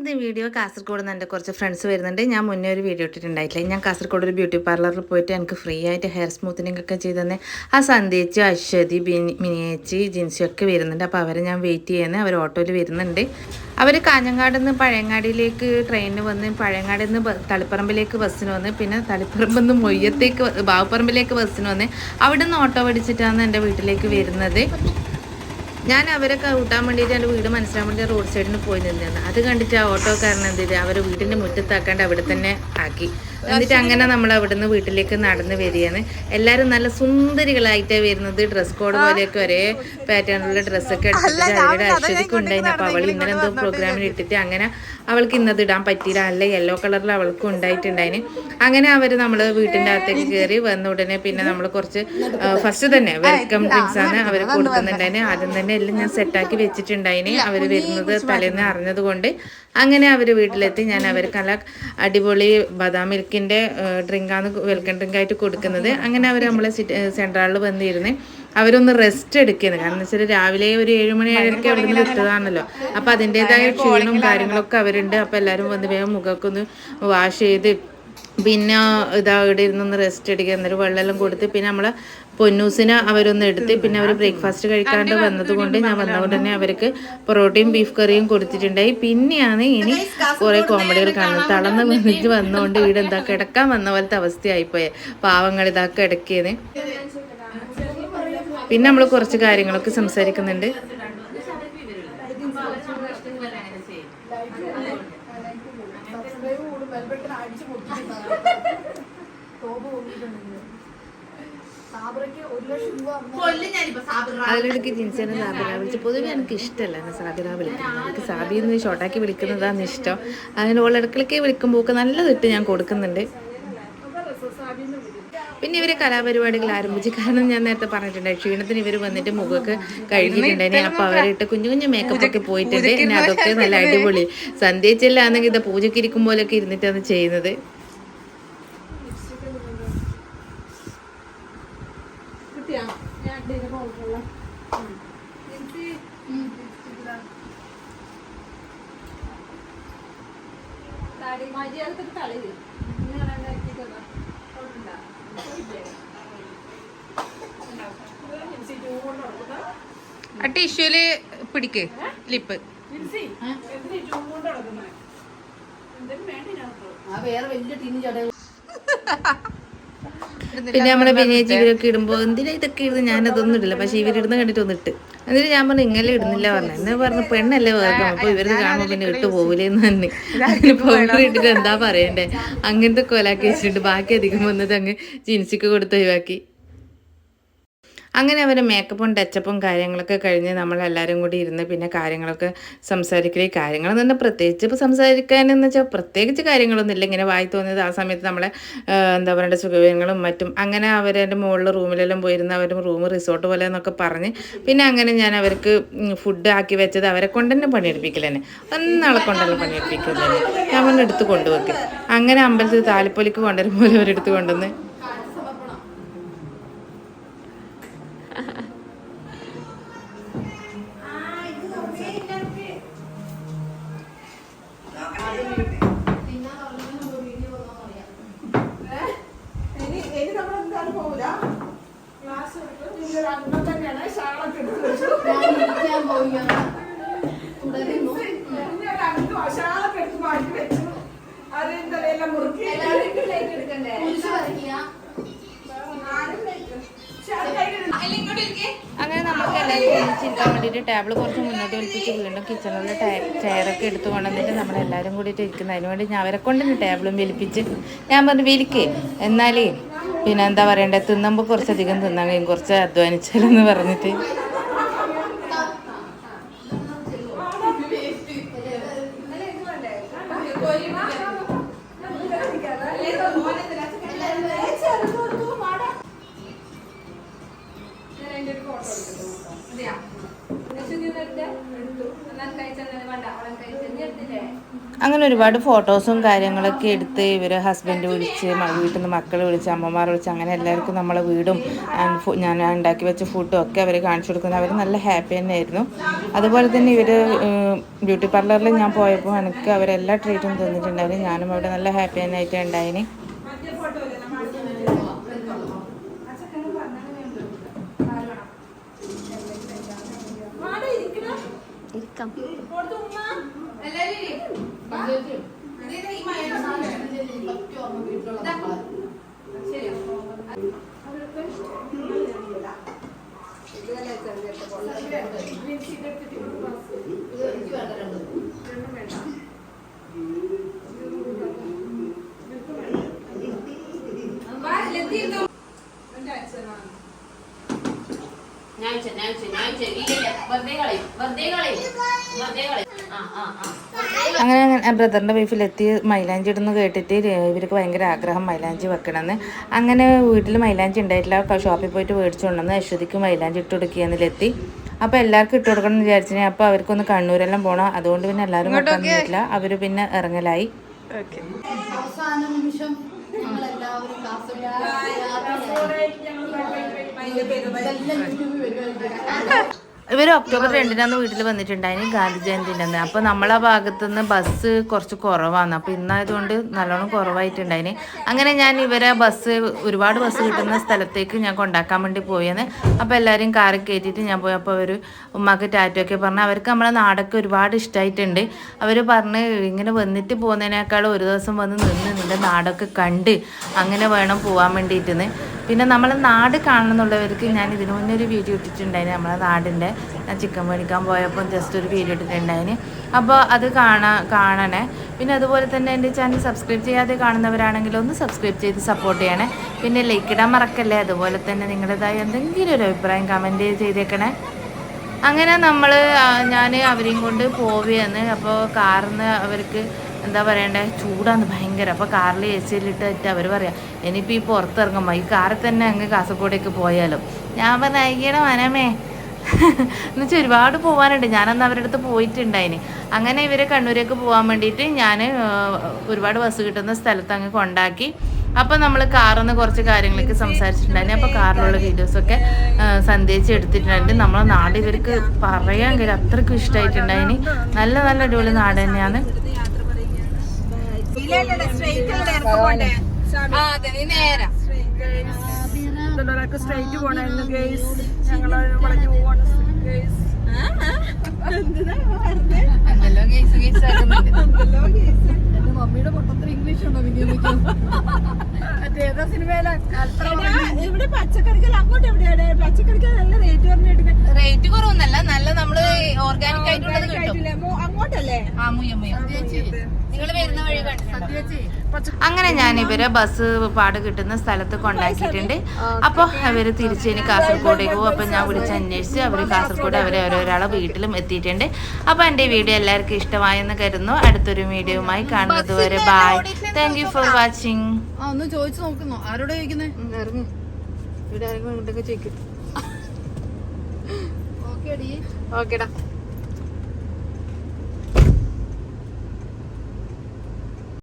ഇന്നത്തെ വീഡിയോ കാസർഗോഡ് നിന്ന് എന്റെ കുറച്ച് ഫ്രണ്ട്സ് വരുന്നുണ്ട്. ഞാൻ മുന്നേ ഒരു വീഡിയോ ഇട്ടിട്ടുണ്ടായിട്ടില്ല. ഞാൻ കാസർഗോഡ് ഒരു ബ്യൂട്ടി പാർലറിൽ പോയിട്ട് എനിക്ക് ഫ്രീ ആയിട്ട് ഹെയർ സ്മൂത്തനിങ് ഒക്കെ ചെയ്ത് തന്നെ ആ സന്ധ്യച്ചി അശ്വതി മിനിയേച്ചി ജിൻസി ഒക്കെ വരുന്നുണ്ട്. അപ്പോൾ അവരെ ഞാൻ വെയിറ്റ് ചെയ്യുന്നത് അവർ ഓട്ടോയിൽ വരുന്നുണ്ട്. അവർ കാഞ്ഞങ്ങാട് നിന്ന് പഴയങ്ങാടിയിലേക്ക് ട്രെയിനിന് വന്ന് പഴയങ്ങാടിൽ നിന്ന് തളിപ്പറമ്പിലേക്ക് ബസ്സിന് വന്ന് പിന്നെ തളിപ്പറമ്പിൽ നിന്ന് മൊയ്യത്തേക്ക് ബാവുപ്പറമ്പിലേക്ക് ബസ്സിന് വന്ന് അവിടെ നിന്ന് ഓട്ടോ പിടിച്ചിട്ടാണ് എന്റെ വീട്ടിലേക്ക് വരുന്നത്. ഞാൻ അവരെ കൂട്ടാൻ വേണ്ടിയിട്ട് എന്റെ വീട് മനസ്സിലാൻ വേണ്ടി റോഡ് സൈഡിൽ പോയി നിന്നിരുന്നു അത് കണ്ടിട്ട് ആ ഓട്ടോക്കാരൻ എന്ത് ചെയ്ത് അവരെ വീടിന്റെ മുറ്റത്താക്കാണ്ട് അവിടെ തന്നെ ആക്കി. എന്നിട്ട് അങ്ങനെ നമ്മൾ അവിടുന്ന് വീട്ടിലേക്ക് നടന്ന് വരികയാണ്. എല്ലാരും നല്ല സുന്ദരികളായിട്ടേ വരുന്നത്. ഡ്രസ് കോഡ് പോലെയൊക്കെ ഒരേ പാറ്റേണിലുള്ള ഡ്രസ്സൊക്കെ എടുത്തിട്ട് അവരുടെ അശ്വതിക്ക് ഉണ്ടായിരുന്നു അപ്പോൾ അവൾ ഇന്നലെ എന്തോ പ്രോഗ്രാമിൽ ഇട്ടിട്ട് അങ്ങനെ അവൾക്ക് ഇന്നത് ഇടാൻ പറ്റിയില്ല. നല്ല യെല്ലോ കളറിൽ അവൾക്ക് ഉണ്ടായിട്ടുണ്ടായിന്. അങ്ങനെ അവർ നമ്മൾ വീട്ടിന്റെ അകത്തേക്ക് കയറി വന്ന ഉടനെ പിന്നെ നമ്മൾ കുറച്ച് ഫസ്റ്റ് തന്നെ വെൽക്കം ഡ്രിങ്ക്സ് ആണ് അവർ കൊടുക്കുന്നുണ്ടായിന് ആദ്യം തന്നെ എല്ലാം ഞാൻ സെറ്റാക്കി വെച്ചിട്ടുണ്ടായിന്. അവർ വരുന്നത് തലേന്ന് അറിഞ്ഞത് കൊണ്ട് അങ്ങനെ അവർ വീട്ടിലെത്തി. ഞാൻ അവർക്ക് നല്ല അടിപൊളി ബദാം മിൽക്കിന്റെ ഡ്രിങ്കാണ് വെൽക്കം ഡ്രിങ്ക് ആയിട്ട് കൊടുക്കുന്നത്. അങ്ങനെ അവർ നമ്മളെ സെൻട്രലിൽ വന്നിരുന്ന് അവരൊന്ന് റെസ്റ്റ് എടുക്കുന്നത് കാരണം വെച്ചാൽ രാവിലെ ഒരു ഏഴ് മണി ഏഴരയ്ക്ക് അവിടെ നിന്ന് വിട്ടതാണല്ലോ. അപ്പോൾ അതിന്റെതായ ക്ഷീണവും കാര്യങ്ങളൊക്കെ അവരുണ്ട്. അപ്പോൾ എല്ലാവരും വന്ന് വേഗം മുഖമൊക്കെ ഒന്ന് വാഷ് ചെയ്ത് പിന്നെ ഇതാ ഇവിടെ ഇരുന്നൊന്ന് റെസ്റ്റ് എടുക്കുക. എന്നൊരു വെള്ളമെല്ലാം കൊടുത്ത് പിന്നെ നമ്മളെ പൊന്നൂസിനെ അവരൊന്ന് എടുത്ത് പിന്നെ അവർ ബ്രേക്ക്ഫാസ്റ്റ് കഴിക്കാണ്ട് വന്നതുകൊണ്ട് ഞാൻ വന്നതുകൊണ്ട് തന്നെ അവർക്ക് പൊറോട്ടയും ബീഫ് കറിയും കൊടുത്തിട്ടുണ്ടായി. പിന്നെയാണ് ഇനി കുറേ കോമഡികൾ കാണുന്നത് തളർന്ന് വന്നിട്ട് വന്നുകൊണ്ട് വീട് എന്താ കിടക്കാൻ വന്ന പോലത്തെ അവസ്ഥയായിപ്പോയെ പാവങ്ങൾ ഇതാ കിടക്കിയത് പിന്നെ നമ്മൾ കുറച്ച് കാര്യങ്ങളൊക്കെ സംസാരിക്കുന്നുണ്ട്. അതിലിടയ്ക്ക് ജിൻസിനെ സാബിറ വിളിച്ച് പൊതുവെ എനിക്ക് ഇഷ്ടമല്ല എന്നെ സാബിറ വിളിക്കുന്നത്. എനിക്ക് സാബി എന്ന് ഷോർട്ടാക്കി വിളിക്കുന്നതാണ് ഇഷ്ടം. അതിന് ഓളിടക്കിളക്കെ വിളിക്കുമ്പോൾ നല്ല നല്ലതിട്ട് ഞാൻ കൊടുക്കുന്നുണ്ട്. പിന്നെ ഇവർ കലാപരിപാടികൾ ആരംഭിച്ചു കാരണം ഞാൻ നേരത്തെ പറഞ്ഞിട്ടുണ്ട് ക്ഷീണത്തിന് ഇവർ വന്നിട്ട് മുഖമൊക്കെ കഴുകിയിട്ടുണ്ടായിരുന്നു അപ്പൊ അവരിട്ട് കുഞ്ഞു കുഞ്ഞു മേക്കപ്പ് ഒക്കെ പോയിട്ടുണ്ട്. പിന്നെ അതൊക്കെ നല്ല അടിപൊളി. സന്ധ്യച്ചെല്ലാന്നെങ്കിൽ ഇത് പൂജയ്ക്ക് ഇരിക്കും പോലൊക്കെ ഇരുന്നിട്ടാണ് വേറെ ആ ടിഷ്യൂൽ പിടിക്ക് ലിപ്പ് പിന്നെ നമ്മളെ ബിനേജ് ഇവരൊക്കെ ഇടുമ്പോ എന്തിനാ ഇതൊക്കെ ഇടുന്നത്? ഞാനതൊന്നും ഇടില്ല. പക്ഷെ ഇവരിടുന്ന കണ്ടിട്ട് ഒന്ന് ഇട്ട്. എന്നിട്ട് ഞാൻ പറഞ്ഞു ഇങ്ങനെ ഇടുന്നില്ല പറഞ്ഞു. എന്നെ പറഞ്ഞു പെണ്ണല്ലേ വേറെ അപ്പൊ ഇവർ കാണുമ്പോ പിന്നെ ഇട്ട് പോവില്ലെന്ന് തന്നെ പൗഡർ ഇട്ടിട്ട് എന്താ പറയണ്ടേ? അങ്ങനത്തെ കൊലാക്കി വെച്ചിട്ട് ബാക്കി അധികം വന്നത് അങ്ങ് ജിൻസിക്ക് കൊടുത്ത് ഒഴിവാക്കി. അങ്ങനെ അവർ മേക്കപ്പും ടച്ചപ്പും കാര്യങ്ങളൊക്കെ കഴിഞ്ഞ് നമ്മളെല്ലാവരും കൂടി ഇരുന്ന് പിന്നെ കാര്യങ്ങളൊക്കെ സംസാരിക്കൽ കാര്യങ്ങൾ തന്നെ പ്രത്യേകിച്ച് ഇപ്പോൾ സംസാരിക്കാനെന്ന് വെച്ചാൽ പ്രത്യേകിച്ച് കാര്യങ്ങളൊന്നും ഇല്ല. ഇങ്ങനെ വായി തോന്നിയത് ആ സമയത്ത് നമ്മളെ എന്താ പറയുക സുഖവിവരങ്ങളും മറ്റും അങ്ങനെ അവരുടെ മുകളിൽ റൂമിലെല്ലാം പോയിരുന്ന അവർ റൂം റിസോർട്ട് പോലെ എന്നൊക്കെ പറഞ്ഞ് പിന്നെ അങ്ങനെ ഞാൻ അവർക്ക് ഫുഡ് ആക്കി വെച്ചത് അവരെ കൊണ്ട് തന്നെ പണിയെടുപ്പിക്കൽ തന്നെ. ഒന്നാളെ കൊണ്ടല്ല പണിയെടുപ്പിക്കൽ തന്നെ. ഞാൻ എടുത്ത് കൊണ്ടുവെക്കും. അങ്ങനെ അമ്പലത്തിൽ താലിപ്പൊലിക്ക് കൊണ്ടുവരും പോലെ അവരെടുത്ത് കൊണ്ടുവന്ന് അങ്ങനെ നമുക്ക് എല്ലാവരും ഒന്നിച്ചിരിക്കാൻ വേണ്ടിയിട്ട് ടേബിൾ കുറച്ച് മുന്നോട്ട് വലിപ്പിച്ച് വീണ്ടും കിച്ചണിലെ ചെയറൊക്കെ എടുത്ത് കൊണ്ടുവന്നിട്ട് നമ്മളെല്ലാവരും കൂടിയിട്ട് ഇരിക്കുന്നത് അതിനുവേണ്ടി ഞാൻ അവരെ കൊണ്ട് ടേബിളും വലിപ്പിച്ച് ഞാൻ പറഞ്ഞു വലിക്കേ എന്നാലേ പിന്നെ എന്താ പറയണ്ടേ? തിന്നുമ്പോൾ കുറച്ചധികം തിന്നാൻ കഴിയും. കുറച്ച് അധ്വാനിച്ചാലെന്ന് പറഞ്ഞിട്ട്. അതിന്റെ ഒരു ഫോട്ടോ അങ്ങനെ ഒരുപാട് ഫോട്ടോസും കാര്യങ്ങളൊക്കെ എടുത്ത് ഇവർ ഹസ്ബൻഡ് വിളിച്ച് വീട്ടിൽ നിന്ന് മക്കൾ വിളിച്ച് അമ്മമാർ വിളിച്ച് അങ്ങനെ എല്ലാവർക്കും നമ്മളെ വീടും ഞാൻ ഉണ്ടാക്കി വെച്ച ഫുഡും ഒക്കെ അവർ കാണിച്ചു കൊടുക്കുന്നത്. അവർ നല്ല ഹാപ്പി തന്നെയായിരുന്നു. അതുപോലെ തന്നെ ഇവർ ബ്യൂട്ടി പാർലറിൽ ഞാൻ പോയപ്പോൾ എനിക്ക് അവരെല്ലാ ട്രീറ്റും തന്നിട്ടുണ്ടായിരുന്നു. ഞാനും അവിടെ നല്ല ഹാപ്പി തന്നെ ആയിട്ടാണ് ഞാൻ വെച്ച, ഞാൻ വെച്ച, ഞാൻ ആ. അങ്ങനെ ബ്രദറിന്റെ വൈഫിലെത്തി മൈലാഞ്ചി ഇടുന്നു കേട്ടിട്ട് ഇവർക്ക് ഭയങ്കര ആഗ്രഹം മൈലാഞ്ചി വെക്കണമെന്ന്. അങ്ങനെ വീട്ടിൽ മൈലാഞ്ചി ഉണ്ടായിട്ടില്ല. ഷോപ്പിൽ പോയിട്ട് മേടിച്ചു കൊണ്ടുവന്ന് അശ്വതിക്ക് മൈലാഞ്ചി ഇട്ട് കൊടുക്കുന്നതിലെത്തി അപ്പോൾ എല്ലാവർക്കും ഇട്ട് കൊടുക്കണം എന്ന് വിചാരിച്ചിനെ. അപ്പോൾ അവർക്കൊന്ന് കണ്ണൂരെല്ലാം പോകണം അതുകൊണ്ട് പിന്നെ എല്ലാവരും വെക്കാൻ അവർ പിന്നെ ഇറങ്ങലായി. അവസാന നിമിഷം ഞങ്ങൾ എല്ലാവരും കാസർഗോഡ് ഇതെല്ലാം യൂട്യൂബിൽ വരുമായിരിക്കും ഇവർ ഒക്ടോബർ രണ്ടിനാന്ന് വീട്ടിൽ വന്നിട്ടുണ്ടായിന് ഗാന്ധി ജയന്തിന്റെ അന്ന്. അപ്പോൾ നമ്മളെ ഭാഗത്തു നിന്ന് ബസ് കുറച്ച് കുറവാണ്. അപ്പോൾ ഇന്നായതുകൊണ്ട് നല്ലോണം കുറവായിട്ടുണ്ടായിന്. അങ്ങനെ ഞാൻ ഇവരെ ബസ് ഒരുപാട് ബസ് കിട്ടുന്ന സ്ഥലത്തേക്ക് ഞാൻ കൊണ്ടാക്കാൻ വേണ്ടി പോയെന്ന്. അപ്പോൾ എല്ലാവരും കാറിൽ കയറ്റിയിട്ട് ഞാൻ പോയി. അപ്പോൾ അവർ ഉമ്മാക്ക് ടാറ്റൊക്കെ പറഞ്ഞു അവർക്ക് നമ്മളെ നാടൊക്കെ ഒരുപാട് ഇഷ്ടമായിട്ടുണ്ട് അവർ പറഞ്ഞ് ഇങ്ങനെ വന്നിട്ട് പോകുന്നതിനേക്കാളും ഒരു ദിവസം വന്ന് നിന്ന് നിന്റെ നാടൊക്കെ കണ്ട് അങ്ങനെ വേണം പോകാൻ വേണ്ടിയിട്ടെന്ന്. പിന്നെ നമ്മൾ നാട് കാണണം എന്നുള്ളവർക്ക് ഞാൻ ഇതിനു മുന്നേ ഒരു വീഡിയോ ഇട്ടിട്ടുണ്ടായിരുന്നു നമ്മളെ നാടിന്റെ. ഞാൻ ചിക്കൻ മേടിക്കാൻ പോയപ്പോൾ ജസ്റ്റ് ഒരു വീഡിയോ ഇട്ടിട്ടുണ്ടായിന്. അപ്പോൾ അത് കാണാ കാണണേ. പിന്നെ അതുപോലെ തന്നെ എന്റെ ചാനൽ സബ്സ്ക്രൈബ് ചെയ്യാതെ കാണുന്നവരാണെങ്കിൽ ഒന്ന് സബ്സ്ക്രൈബ് ചെയ്ത് സപ്പോർട്ട് ചെയ്യണേ. പിന്നെ ലൈക്ക് ഇടാൻ മറക്കല്ലേ? അതുപോലെ തന്നെ നിങ്ങളുടേതായ എന്തെങ്കിലും ഒരു അഭിപ്രായം കമന്റ് ചെയ്തേക്കണേ. അങ്ങനെ നമ്മൾ ഞാൻ അവരെയും കൊണ്ട് പോവുകയാണ് അപ്പോൾ കാറിന്ന് അവർക്ക് എന്താ പറയണ്ടേ? ചൂടാന്ന് ഭയങ്കര. അപ്പോൾ കാറിൽ എ സിയിലിട്ട് ഇട്ടിട്ട് അവർ പറയാം ഇനിയിപ്പോൾ ഈ പുറത്തിറങ്ങുമ്പോൾ ഈ കാറിൽ തന്നെ അങ്ങ് കാസർഗോഡേക്ക് പോയാലും. ഞാൻ പറഞ്ഞ അയ്യണ മനമേ. എന്നുവെച്ചാൽ ഒരുപാട് പോകാനുണ്ട് ഞാനന്ന് അവരുടെ അടുത്ത് പോയിട്ടുണ്ടായിന്. അങ്ങനെ ഇവരെ കണ്ണൂരേക്ക് പോകാൻ വേണ്ടിയിട്ട് ഞാൻ ഒരുപാട് ബസ് കിട്ടുന്ന സ്ഥലത്ത് അങ്ങ് കൊണ്ടാക്കി. അപ്പോൾ നമ്മൾ കാറിന്ന് കുറച്ച് കാര്യങ്ങളൊക്കെ സംസാരിച്ചിട്ടുണ്ടായിരുന്നു അപ്പോൾ കാറിലുള്ള വീഡിയോസൊക്കെ സന്ദേശിച്ച് എടുത്തിട്ടുണ്ടായിരുന്നു നമ്മളെ നാട് ഇവർക്ക് പറയാൻ കഴിയും അത്രയ്ക്കും ഇഷ്ടമായിട്ടുണ്ടായിന് നല്ല നല്ല അടിപൊളി നാട് തന്നെയാണ്. ഒരാൾക്ക് സ്ട്രൈറ്റ് പോണായിരുന്നു ഗേസ്. ഞങ്ങൾ വളഞ്ഞു പോവാണ്. ഗേസ്. മമ്മിയുടെ പൊട്ടത്തിൽ ഇവിടെ പച്ചക്കറികൾ അങ്ങോട്ട് എവിടെയാണ് പച്ചക്കറിക്ക് നല്ല റേറ്റ് പറഞ്ഞിട്ട് റേറ്റ് കുറവൊന്നല്ല നല്ല നമ്മൾ ഓർഗാനിക് ആയിട്ടുള്ളത് കിട്ടും. അങ്ങോട്ടല്ലേ? ആ മുയ്യം മുയ്യം. നിങ്ങൾ വരുന്ന വഴി കണ്ടിട്ടുണ്ടോ? ചേച്ചി അങ്ങനെ ഞാൻ ഇവരെ ബസ് പാട് കിട്ടുന്ന സ്ഥലത്ത് കൊണ്ടാക്കിയിട്ടുണ്ട്. അപ്പോൾ അവർ തിരിച്ച് ഇനി കാസർഗോഡേക്ക് പോകും. അപ്പോൾ ഞാൻ വിളിച്ച് അന്വേഷിച്ച് അവർ കാസർഗോഡ് അവരെ ഓരോരാളെ വീട്ടിലും എത്തിയിട്ടുണ്ട്. അപ്പോൾ എന്റെ വീഡിയോ എല്ലാവർക്കും ഇഷ്ടമായെന്ന് കരുതുന്നു. അടുത്തൊരു വീഡിയോയുമായി കാണുന്നത് വരെ bye thank you for watching ആ ഒന്ന് ചോദിച്ചു നോക്കുന്നോ. ആരോടെ ചോദിക്കുന്നേ? ഇറങ്ങി. ഇവിടെ ആരെങ്കിലും ഇങ്ങോട്ടൊക്കെ ചോദിക്കും. ഓക്കേടാ